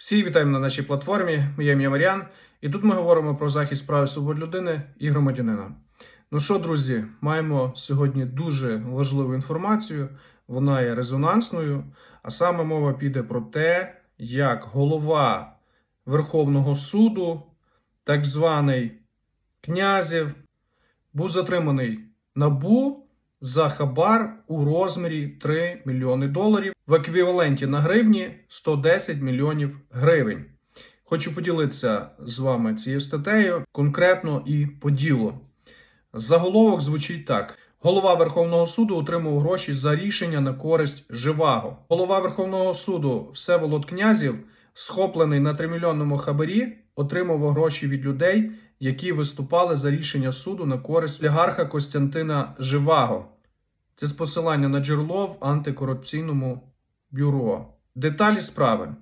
Всі вітаємо на нашій платформі. Моє ім'я Маріан, і тут ми говоримо про захист прав і свобод людини і громадянина. Ну що, друзі, маємо сьогодні дуже важливу інформацію. Вона є резонансною, а саме мова піде про те, як голова Верховного суду, так званий князів, був затриманий набу за хабар у розмірі 3 мільйони доларів в еквіваленті на гривні 110 мільйонів гривень. Хочу поділитися з вами цією статтею конкретно і по ділу. Заголовок звучить так: голова Верховного суду отримав гроші за рішення на користь живаго. Голова Верховного суду Всеволод Князів, схоплений на 3-мільйонному хабарі, отримав гроші від людей, які виступали за рішення суду на користь олігарха Костянтина Живаго. Це з посилання на джерело в антикорупційному бюро. Деталі справи.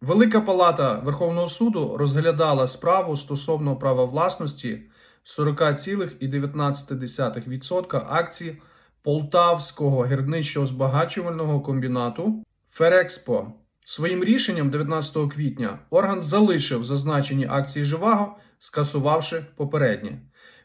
Велика палата Верховного суду розглядала справу стосовно права власності 40,19% акцій Полтавського гірничо збагачувального комбінату Ферекспо. Своїм рішенням 19 квітня орган залишив зазначені акції Живаго, скасувавши попередні.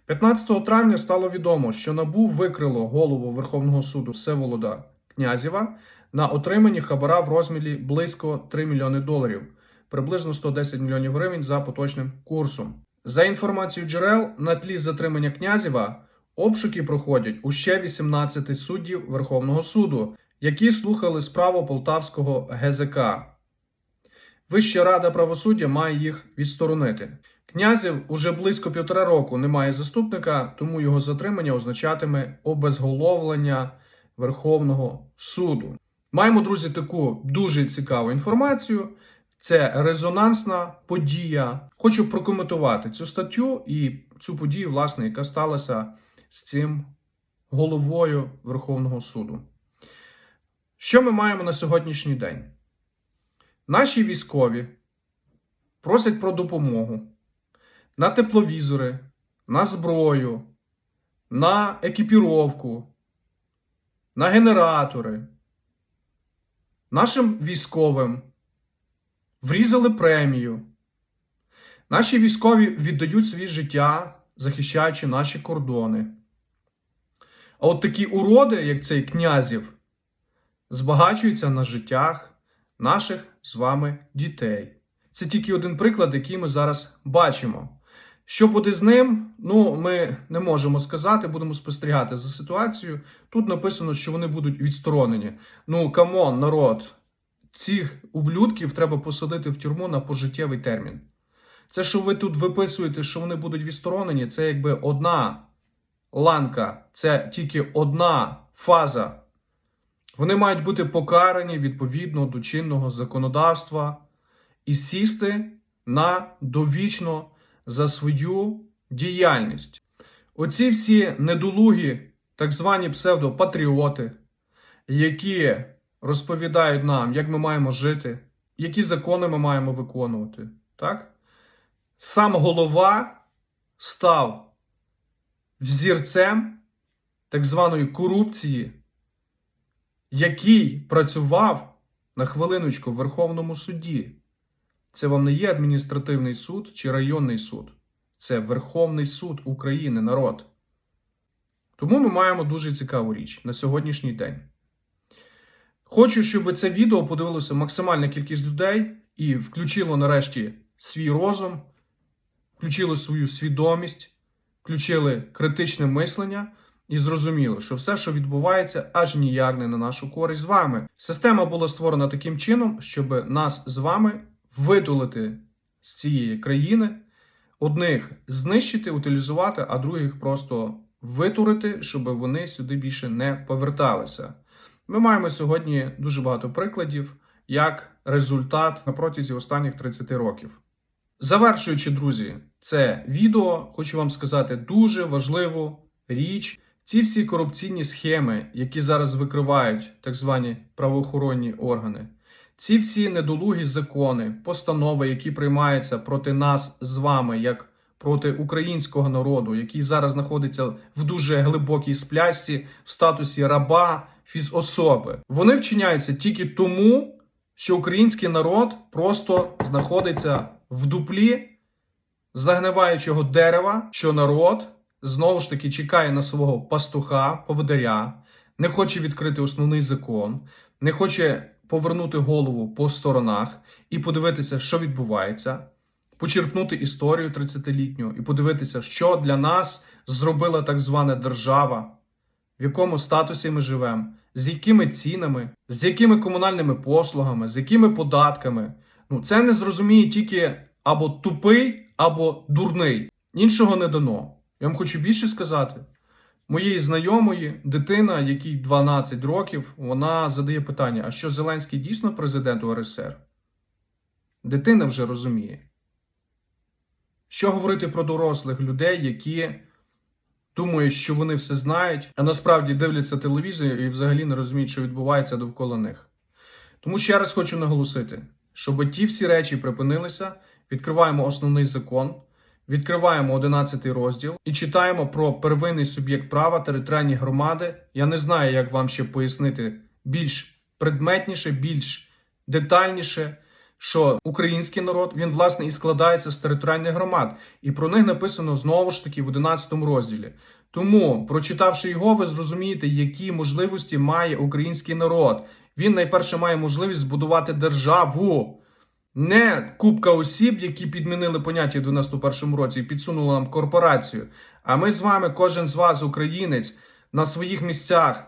15 травня стало відомо, що НАБУ викрило голову Верховного суду Всеволода Князєва на отриманні хабара в розмірі близько 3 мільйони доларів, приблизно 110 мільйонів гривень за поточним курсом. За інформацією джерел, на тлі затримання Князєва обшуки проходять у ще 18 суддів Верховного суду, які слухали справу Полтавського ГЗК. Вища рада правосуддя має їх відсторонити. Князів уже близько півтора року не має заступника, тому його затримання означатиме обезголовлення Верховного суду. Маємо, друзі, таку дуже цікаву інформацію. Це резонансна подія. Хочу прокоментувати цю статтю і цю подію, власне, яка сталася з цим головою Верховного суду. Що ми маємо на сьогоднішній день? Наші військові просять про допомогу на тепловізори, на зброю, на екіпіровку, на генератори. Нашим військовим врізали премію. Наші військові віддають свої життя, захищаючи наші кордони. А от такі уроди, як цей князів, збагачуються на життях наших з вами дітей. Це тільки один приклад, який ми зараз бачимо. Що буде з ним? Ну, ми не можемо сказати, будемо спостерігати за ситуацією. Тут написано, що вони будуть відсторонені. Ну, камон, народ, цих ублюдків треба посадити в тюрму на пожиттєвий термін. Це, що ви тут виписуєте, що вони будуть відсторонені, це якби одна ланка, це тільки одна фаза. Вони мають бути покарані відповідно до чинного законодавства і сісти на довічно за свою діяльність. Оці всі недолугі, так звані псевдопатріоти, які розповідають нам, як ми маємо жити, які закони ми маємо виконувати. Так? Сам голова став взірцем так званої корупції, який працював на хвилиночку в Верховному суді. Це вам не є адміністративний суд чи районний суд. Це Верховний суд України, народ. Тому ми маємо дуже цікаву річ на сьогоднішній день. Хочу, щоб це відео подивилося максимальна кількість людей і включило нарешті свій розум, включило свою свідомість, включили критичне мислення і зрозуміло, що все, що відбувається, аж ніяк не на нашу користь з вами. Система була створена таким чином, щоб нас з вами видулити з цієї країни, одних знищити, утилізувати, а других просто витурити, щоб вони сюди більше не поверталися. Ми маємо сьогодні дуже багато прикладів як результат на протязі останніх 30 років. Завершуючи, друзі, це відео, хочу вам сказати дуже важливу річ. Ці всі корупційні схеми, які зараз викривають так звані правоохоронні органи, ці всі недолугі закони, постанови, які приймаються проти нас з вами, як проти українського народу, який зараз знаходиться в дуже глибокій сплячці, в статусі раба, фізособи, вони вчиняються тільки тому, що український народ просто знаходиться в дуплі загниваючого дерева, що народ знову ж таки чекає на свого пастуха, поводаря, не хоче відкрити основний закон, не хоче повернути голову по сторонах і подивитися, що відбувається, почерпнути історію 30-літню і подивитися, що для нас зробила так звана держава, в якому статусі ми живемо, з якими цінами, з якими комунальними послугами, з якими податками. Ну, це не зрозуміє тільки або тупий, або дурний. Іншого не дано. Я вам хочу більше сказати. Моєї знайомої дитина, якій 12 років, вона задає питання: а що Зеленський дійсно президент УРСР? Дитина вже розуміє. Що говорити про дорослих людей, які думають, що вони все знають, а насправді дивляться телевізор і взагалі не розуміють, що відбувається довкола них. Тому ще раз хочу наголосити, щоб ті всі речі припинилися, відкриваємо основний закон, відкриваємо 11 розділ і читаємо про первинний суб'єкт права територіальні громади. Я не знаю, як вам ще пояснити більш предметніше, більш детальніше. Що український народ він власне і складається з територіальних громад, і про них написано знову ж таки в 11 розділі. Тому, прочитавши його, ви зрозумієте, які можливості має український народ. Він найперше має можливість збудувати державу, не купка осіб, які підмінили поняття в 91-му році і підсунули нам корпорацію. А ми з вами, кожен з вас, українець, на своїх місцях,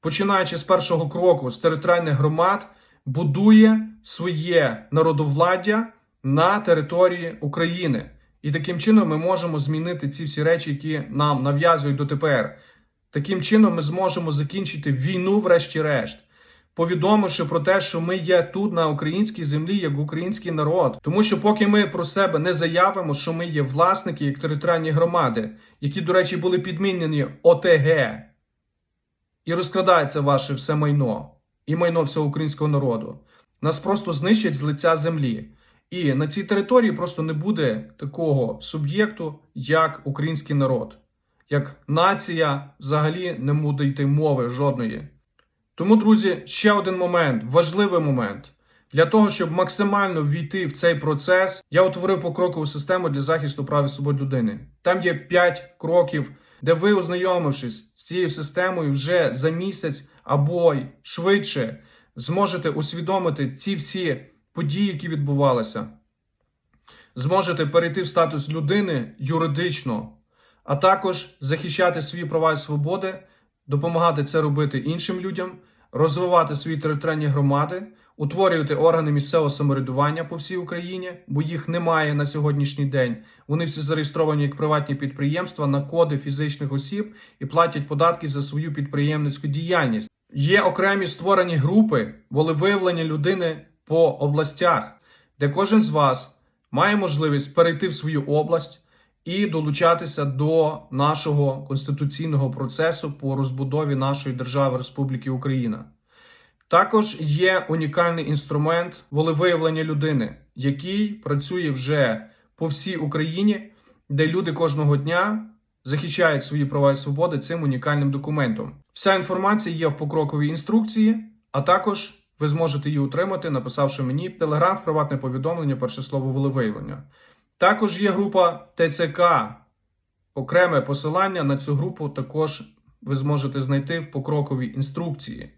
починаючи з першого кроку з територіальних громад, будує своє народовладдя на території України. І таким чином ми можемо змінити ці всі речі, які нам нав'язують дотепер. Таким чином ми зможемо закінчити війну, врешті-решт, повідомивши про те, що ми є тут на українській землі, як український народ. Тому що, поки ми про себе не заявимо, що ми є власники як територіальні громади, які, до речі, були підмінені ОТГ, і розкрадається ваше все майно і майно всього українського народу. Нас просто знищать з лиця землі. І на цій території просто не буде такого суб'єкту, як український народ, як нація взагалі не буде йти мови жодної. Тому, друзі, ще один момент, важливий момент. Для того, щоб максимально ввійти в цей процес, я утворив покрокову систему для захисту прав і свобод людини. Там є 5 кроків, де ви, ознайомившись з цією системою, вже за місяць або й швидше зможете усвідомити ці всі події, які відбувалися. Зможете перейти в статус людини юридично, а також захищати свої права і свободи, допомагати це робити іншим людям, розвивати свої територіальні громади, утворювати органи місцевого самоврядування по всій Україні, бо їх немає на сьогоднішній день. Вони всі зареєстровані як приватні підприємства на коди фізичних осіб і платять податки за свою підприємницьку діяльність. Є окремі створені групи волевиявлення людини по областях, де кожен з вас має можливість перейти в свою область і долучатися до нашого конституційного процесу по розбудові нашої держави Республіки Україна. Також є унікальний інструмент волевиявлення людини, який працює вже по всій Україні, де люди кожного дня захищають свої права і свободи цим унікальним документом. Вся інформація є в покроковій інструкції, а також ви зможете її отримати, написавши мені Телеграм приватне повідомлення, перше слово волевиявлення. Також є група ТЦК. Окреме посилання на цю групу також ви зможете знайти в покроковій інструкції.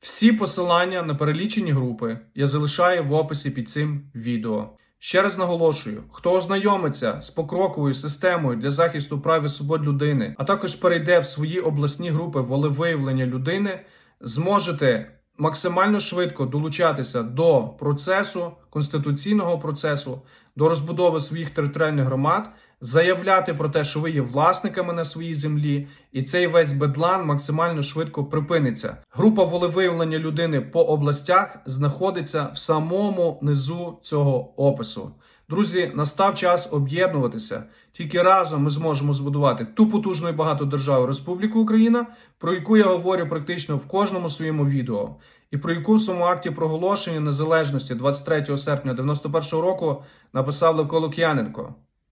Всі посилання на перелічені групи я залишаю в описі під цим відео. Ще раз наголошую: хто ознайомиться з покроковою системою для захисту прав і свобод людини, а також перейде в свої обласні групи волевиявлення людини, зможете максимально швидко долучатися до процесу, конституційного процесу, до розбудови своїх територіальних громад, заявляти про те, що ви є власниками на своїй землі, і цей весь бедлан максимально швидко припиниться. Група волевиявлення людини по областях знаходиться в самому низу цього опису. Друзі, настав час об'єднуватися. Тільки разом ми зможемо збудувати ту потужну і багату державу Республіку Україна, про яку я говорю практично в кожному своєму відео, і про яку в своєму акті проголошення незалежності 23 серпня 91 року написав Левко Лук'яненко.